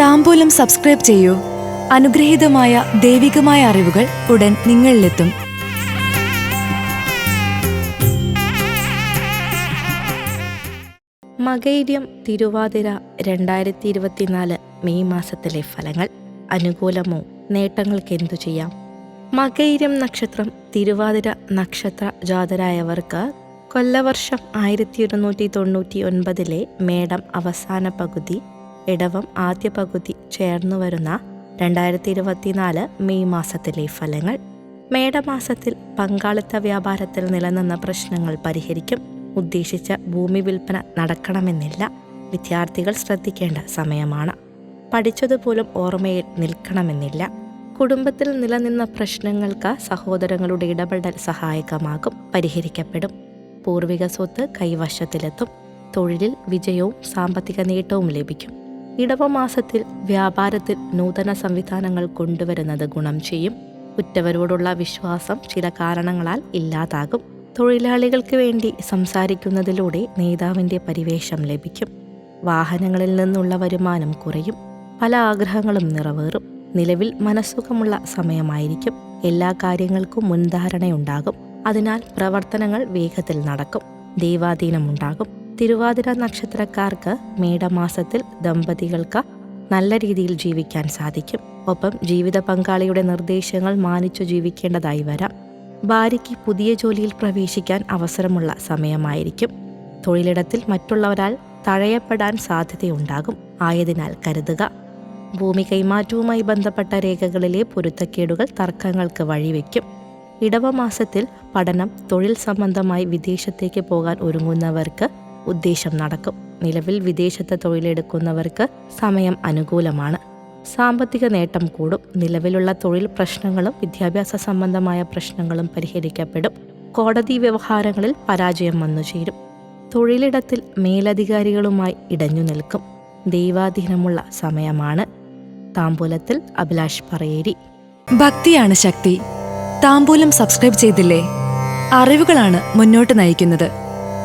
താമ്പൂലം subscribe ചെയ്യൂ. അനുഗ്രഹീതമായ ദൈവികമായ അറിവുകൾ ഉടൻ നിങ്ങളിലെത്തും. മകൈര്യം തിരുവാതിര രണ്ടായിരത്തി ഇരുപത്തിനാല് മെയ് മാസത്തിലെ ഫലങ്ങൾ അനുകൂലമോ നേട്ടങ്ങൾക്ക് എന്തു ചെയ്യാം? മകൈര്യം നക്ഷത്രം തിരുവാതിര നക്ഷത്ര ജാതരായവർക്ക് കൊല്ലവർഷം ആയിരത്തി ഒരുന്നൂറ്റി തൊണ്ണൂറ്റി ഒൻപതിലെ മേടം അവസാന പകുതി ഇടവം ആദ്യ പകുതി ചേർന്നു വരുന്ന രണ്ടായിരത്തി ഇരുപത്തിനാല് മെയ് മാസത്തിലെ ഫലങ്ങൾ. മേടമാസത്തിൽ പങ്കാളിത്ത വ്യാപാരത്തിൽ നിലനിന്ന പ്രശ്നങ്ങൾ പരിഹരിക്കും. ഉദ്ദേശിച്ച ഭൂമി വിൽപ്പന നടക്കണമെന്നില്ല. വിദ്യാർത്ഥികൾ ശ്രദ്ധിക്കേണ്ട സമയമാണ്. പഠിച്ചതുപോലും ഓർമ്മയിൽ നിൽക്കണമെന്നില്ല. കുടുംബത്തിൽ നിലനിന്ന പ്രശ്നങ്ങൾക്ക് സഹോദരങ്ങളുടെ ഇടപെടൽ സഹായകമാകും പരിഹരിക്കപ്പെടും. പൂർവിക സ്വത്ത് കൈവശത്തിലെത്തും. തൊഴിലിൽ വിജയവും സാമ്പത്തിക നേട്ടവും ലഭിക്കും. ഇടവമാസത്തിൽ വ്യാപാരത്തിൽ നൂതന സംവിധാനങ്ങൾ കൊണ്ടുവരുന്നത് ഗുണം ചെയ്യും. ഉറ്റവരോടുള്ള വിശ്വാസം ചില കാരണങ്ങളാൽ ഇല്ലാതാകും. തൊഴിലാളികൾക്ക് വേണ്ടി സംസാരിക്കുന്നതിലൂടെ നേതാവിന്റെ പരിവേഷം ലഭിക്കും. വാഹനങ്ങളിൽ നിന്നുള്ള വരുമാനം കുറയും. പല ആഗ്രഹങ്ങളും നിറവേറും. നിലവിൽ മനസ്സുഖമുള്ള സമയമായിരിക്കും. എല്ലാ കാര്യങ്ങൾക്കും മുൻധാരണയുണ്ടാകും. അതിനാൽ പ്രവർത്തനങ്ങൾ വേഗത്തിൽ നടക്കും. ദൈവാധീനമുണ്ടാകും. തിരുവാതിര നക്ഷത്രക്കാർക്ക് മേടമാസത്തിൽ ദമ്പതികൾക്ക് നല്ല രീതിയിൽ ജീവിക്കാൻ സാധിക്കും. ഒപ്പം ജീവിത പങ്കാളിയുടെ നിർദ്ദേശങ്ങൾ മാനിച്ചു ജീവിക്കേണ്ടതായി വരാം. ഭാര്യയ്ക്ക് പുതിയ ജോലിയിൽ പ്രവേശിക്കാൻ അവസരമുള്ള സമയമായിരിക്കും. തൊഴിലിടത്തിൽ മറ്റുള്ളവരാൽ തഴയപ്പെടാൻ സാധ്യതയുണ്ടാകും. ആയതിനാൽ കരുതുക. ഭൂമി കൈമാറ്റവുമായി ബന്ധപ്പെട്ട രേഖകളിലെ പൊരുത്തക്കേടുകൾ തർക്കങ്ങൾക്ക് വഴിവെക്കും. ഇടവമാസത്തിൽ പഠനം തൊഴിൽ സംബന്ധമായി വിദേശത്തേക്ക് പോകാൻ ഒരുങ്ങുന്നവർക്ക് ഉദ്ദേശം നടക്കും. നിലവിൽ വിദേശത്ത് തൊഴിലെടുക്കുന്നവർക്ക് സമയം അനുകൂലമാണ്. സാമ്പത്തിക നേട്ടം കൂടും. നിലവിലുള്ള തൊഴിൽ പ്രശ്നങ്ങളും വിദ്യാഭ്യാസ സംബന്ധമായ പ്രശ്നങ്ങളും പരിഹരിക്കപ്പെടും. കോടതി വ്യവഹാരങ്ങളിൽ പരാജയം വന്നു ചേരും. തൊഴിലിടത്തിൽ മേലധികാരികളുമായി ഇടഞ്ഞു നിൽക്കും. ദൈവാധീനമുള്ള സമയമാണ്. താമ്പൂലത്തിൽ അഭിലാഷ് പറയേരി. ഭക്തിയാണ് ശക്തി. താമ്പൂലം സബ്സ്ക്രൈബ് ചെയ്തില്ലേ? അറിവുകളാണ് മുന്നോട്ട് നയിക്കുന്നത്.